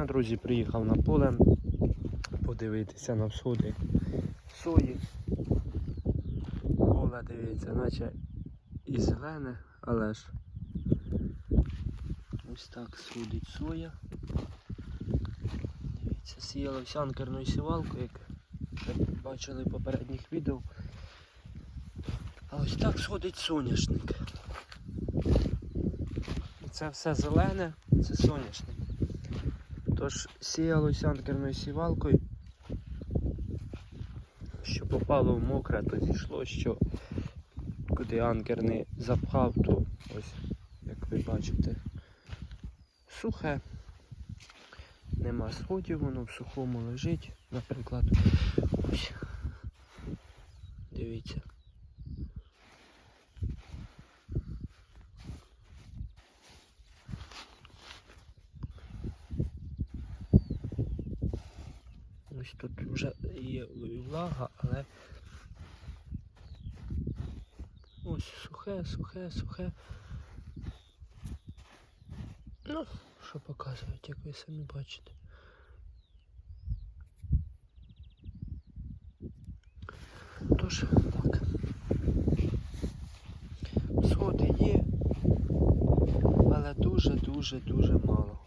дня, друзі, приїхав на поле подивитися на всходи сої. Поле дивіться, наче і зелене, але ж ось так сходить соя. Дивіться, сіяла анкерною сівалкою, як бачили в попередніх відео. А ось так сходить соняшник. Це все зелене, це соняшник. Тож сіялося анкерною сівалкою. Що попало в мокре, то зійшло, що куди анкер не запхав, то ось, як ви бачите, сухе. Нема сходів, воно в сухому лежить, наприклад. Ось. Дивіться. Ось тут вже є влага, але ось сухе, сухе, сухе. Ну, що показують, як ви самі бачите. Тож, так. Сходи є, але дуже-дуже-дуже мало.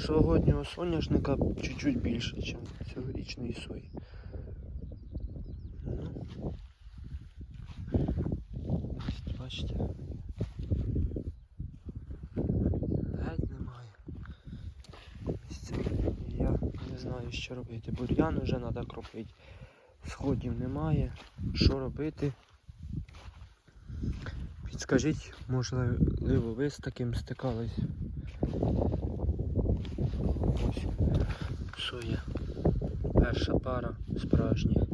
Прошлогоднього соняшника чуть-чуть більше, ніж цьогорічної сої. Ну, бачите. Геть немає. Я не знаю, що робити. Бур'ян вже треба кропити. Сходів немає. Що робити? Підскажіть, можливо, ви з таким стикались. Ось соя. Перша пара справжня.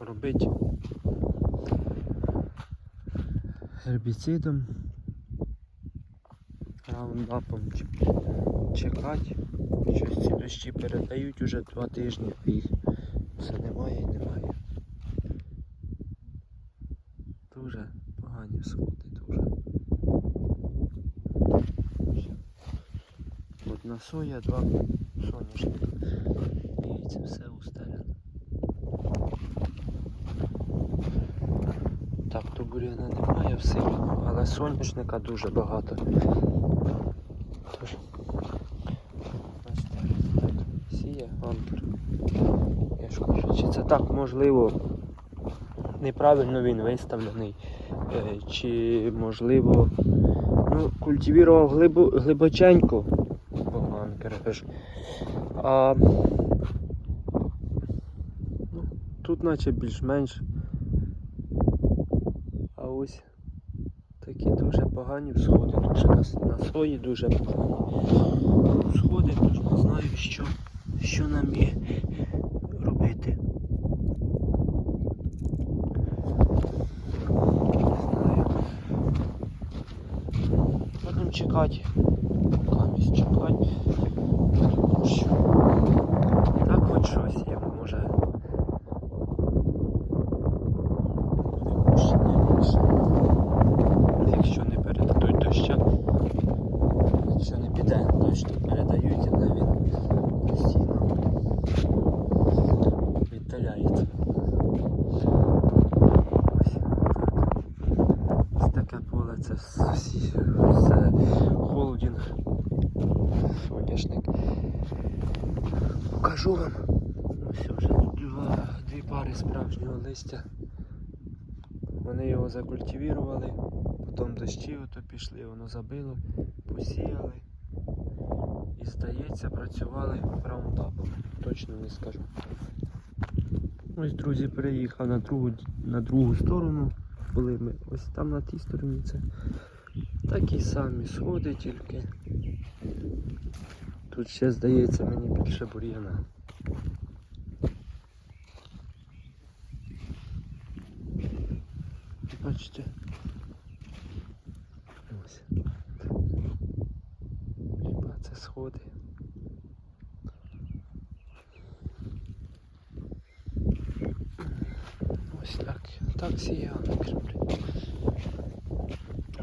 Робить гербіцидом, раундапом чекати. Щось ці дощі передають уже два тижні, їх все немає і немає. Дуже погані сходи, дуже. Одна соя, два соняшника. Дивіться, все устелено. Так, то буряна немає в селі, але соняшника дуже багато. Тож, сіє анкер. Я ж кажу, чи це так можливо неправильно він виставлений, е, чи можливо ну, культивірував глибо, глибоченько бо. А ну, тут наче більш-менш. А ось такі дуже погані всходи, дуже на, на сої дуже погані. Сходи, тож не знаю, що, що нам є робити. Будемо чекати. Камість чекати. Що? Так хоч щось є, може. Ще не більше. Якщо не передадуть доща, якщо не піде дощ, то передають, але він постійно віддаляється. Ось. Ось таке поле, це всі. Покажу вам. Ось вже тут два, дві пари справжнього листя. Вони його закультивірували, потім дощі ото пішли, воно забило, посіяли. І здається, працювали раундапом. Точно не скажу. Ось, друзі, переїхав на другу, на другу сторону. Були ми ось там на тій стороні це такі самі сходи тільки. Тут ще здається мені більше бур'яна. Бачите? Ось. Хіба це сходи. Так. Так сіяли.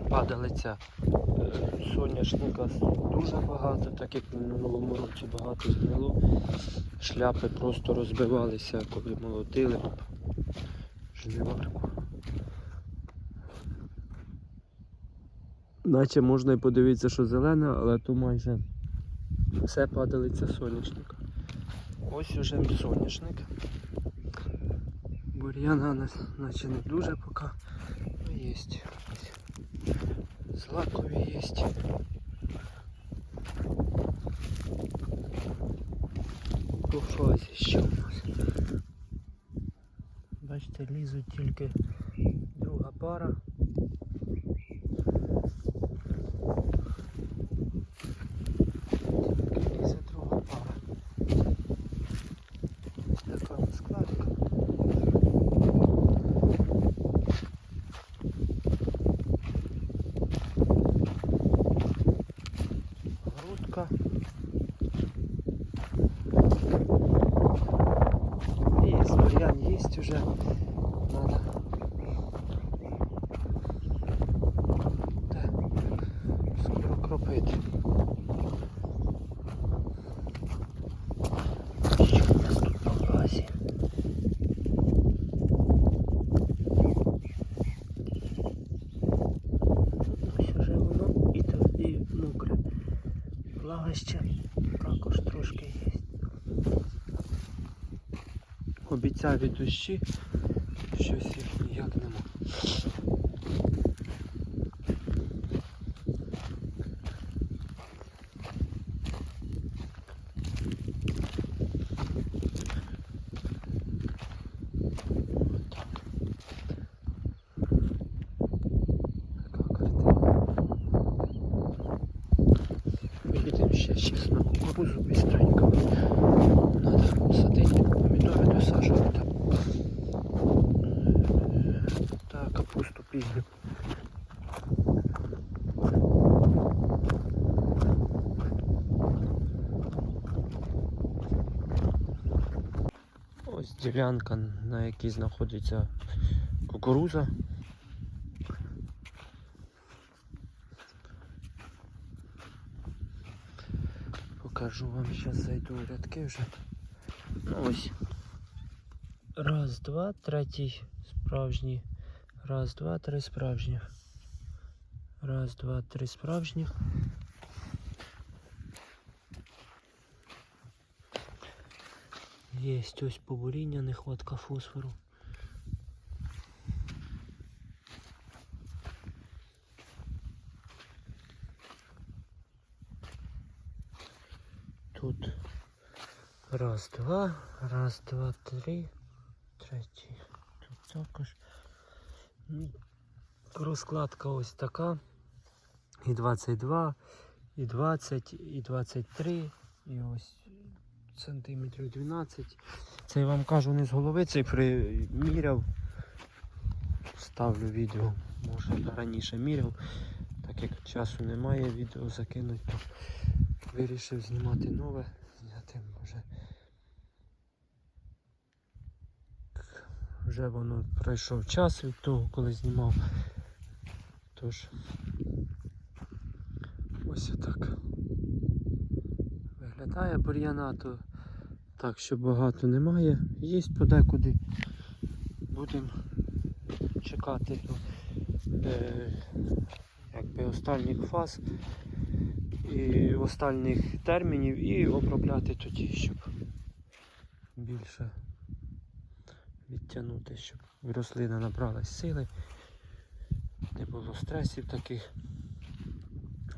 Падалиця е, соняшника дуже багато, так як в минулому році багато згнило. Шляпи просто розбивалися, коли молотили жниварку. Наче можна і подивитися, що зелене, але то майже все падалиця соняшника. Ось уже соняшник. Бур'яна нас- наче не дуже поки. Ну, є. Ось. Злакові є. По фазі що у нас? Бачите, лізуть тільки друга пара. Скоро. Що нас тут на базі? Ось уже воно і тоді мокре. Влага ще також трошки є. Обіцяв від дощі, щось їх ніяк нема. капусту пізню. Ось ділянка, на якій знаходиться кукуруза. Покажу вам, зараз зайду у рядки вже. Ну ось. Раз, два, третій справжній. Раз, два, три справжніх. Раз, два, три справжніх. Єсть ось побуріння, нехватка фосфору. Тут раз, два, раз, два, три, третій. Тут також. Розкладка ось така. І 22, і 20, і 23, і ось сантиметрів 12. Це я вам кажу не з голови, це приміряв. Ставлю відео, може раніше міряв, так як часу немає відео закинуть, то вирішив знімати нове, зняти може. Вже воно пройшов час від того, коли знімав. Тож ось отак. Виглядає бур'яна, то так, що багато немає. Є подекуди. Будемо чекати е, якби останніх фаз і останніх термінів і обробляти тоді, щоб більше відтягнути, щоб рослина набралась сили, не було стресів таких.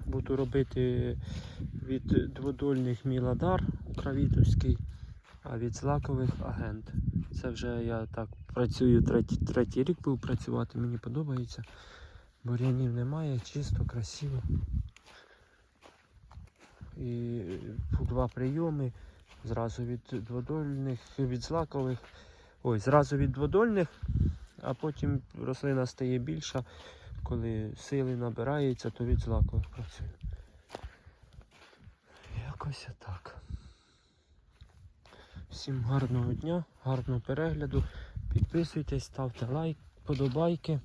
Буду робити від дводольних міладар кравітовський, а від злакових агент. Це вже я так працюю третій, третій рік був працювати, мені подобається. Бур'янів немає, чисто, красиво. І два прийоми. Зразу від дводольних, від злакових. Ой, зразу від дводольних, а потім рослина стає більша. Коли сили набирається, то від злакових працюю. Якось так. Всім гарного дня, гарного перегляду. Підписуйтесь, ставте лайк, подобайки.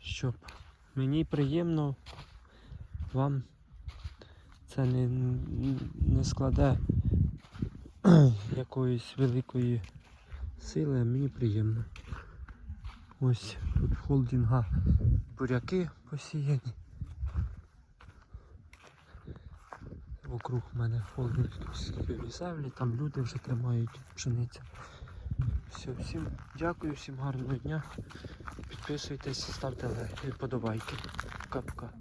Щоб мені приємно, вам це не, не складе якоїсь великої сили, мені приємно. Ось тут холдинга буряки посіяні. Вокруг мене холдинг тут там люди вже тримають пшеницю. Все, всім дякую, всім гарного дня. Підписуйтесь, ставте лайки, подобайки. Пока-пока.